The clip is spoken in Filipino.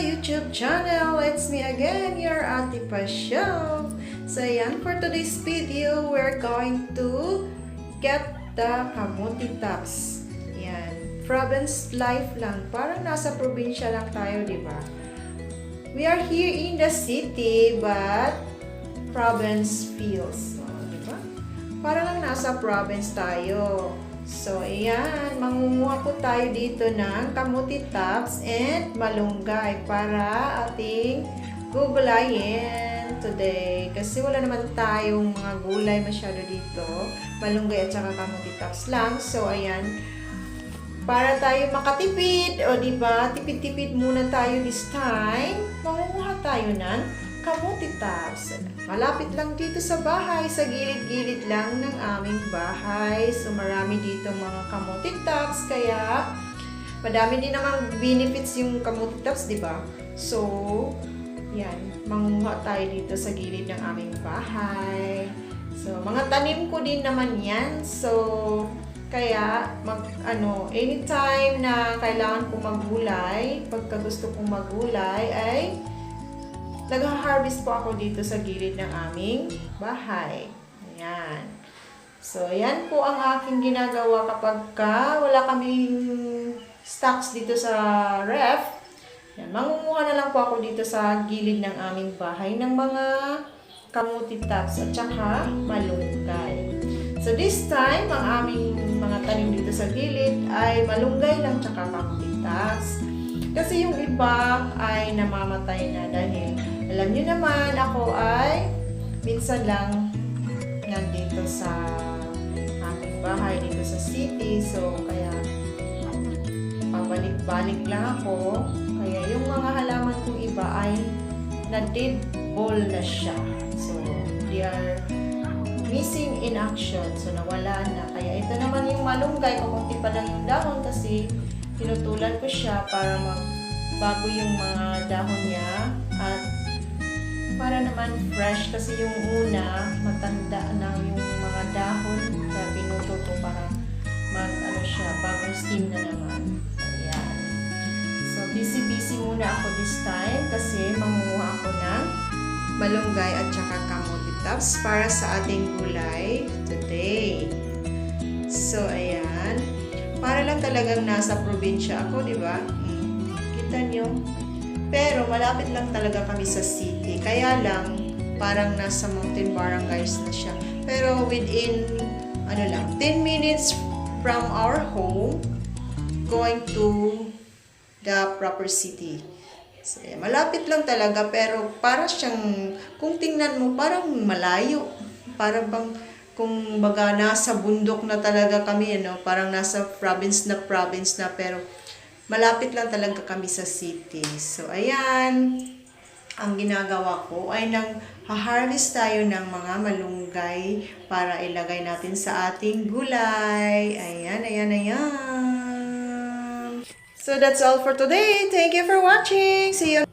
YouTube channel. It's me again, your Ate Pasyo. So yan, for today's video, we're going to get the kamuti tops. Yan, province life lang. Parang nasa probinsya lang tayo, di ba? We are here in the city, but province feels. Ba? Parang nasa province tayo. So, ayan, mangunguha po tayo dito ng kamuti tops and malunggay para ating gugulayin today. Kasi wala naman tayong mga gulay masyado dito. Malunggay at saka kamuti tops lang. So, ayan, para tayo makatipid, o di ba, tipid-tipid muna tayo this time, mangunguha tayo ng kamuti tops. Malapit lang dito sa bahay, sa gilid-gilid lang ng aming bahay. So marami dito mga kamuti tops, kaya madami din namang benefits yung kamuti tops, di ba? So, yan, mangunguha tayo dito sa gilid ng aming bahay. So, mga tanim ko din naman yan. So, kaya, mag, ano, anytime na kailangan kong magulay, pagka gusto kong magulay, ay nag-harvest po ako dito sa gilid ng aming bahay. Ayan. So, yan po ang aking ginagawa kapag ka wala kaming stocks dito sa ref. Yan, mangunguha na lang po ako dito sa gilid ng aming bahay ng mga kamuti tops at saka malunggay. So, this time, ang aming mga tanim dito sa gilid ay malunggay lang tsaka kamuti tops. Kasi yung iba ay namamatay na dahil alam nyo naman ako ay minsan lang nandito sa aming bahay dito sa city. So, kaya pabalik-balik lang ako. Kaya yung mga halaman kong iba ay na-dead ball na siya. So, they are missing in action. So, nawala na. Kaya ito naman yung malunggay. Kukunti pa lang yung dahon kasi pinutulan ko siya para magbago yung mga dahon niya. At para naman fresh kasi yung una matanda na yung mga dahon. Na pinuto ko para mag ano siya bagong steam na naman. Ayan. So busy busy muna ako this time kasi mangunguha ako ng malunggay at saka kamote para sa ating gulay today talagang nasa probinsya ako, di ba? Kita nyo? Pero malapit lang talaga kami sa city. Kaya lang, parang nasa mountain barangays na siya. Pero within, ano lang, 10 minutes from our home, going to the proper city. So, malapit lang talaga, pero para siyang, kung tingnan mo, parang malayo. Para bang, kung baga nasa bundok na talaga kami, ano, parang nasa province na province na, pero malapit lang talaga kami sa city. So, ayan, ang ginagawa ko ay nang harvest tayo ng mga malunggay para ilagay natin sa ating gulay. Ayan, ayan, ayan. So, that's all for today. Thank you for watching. See you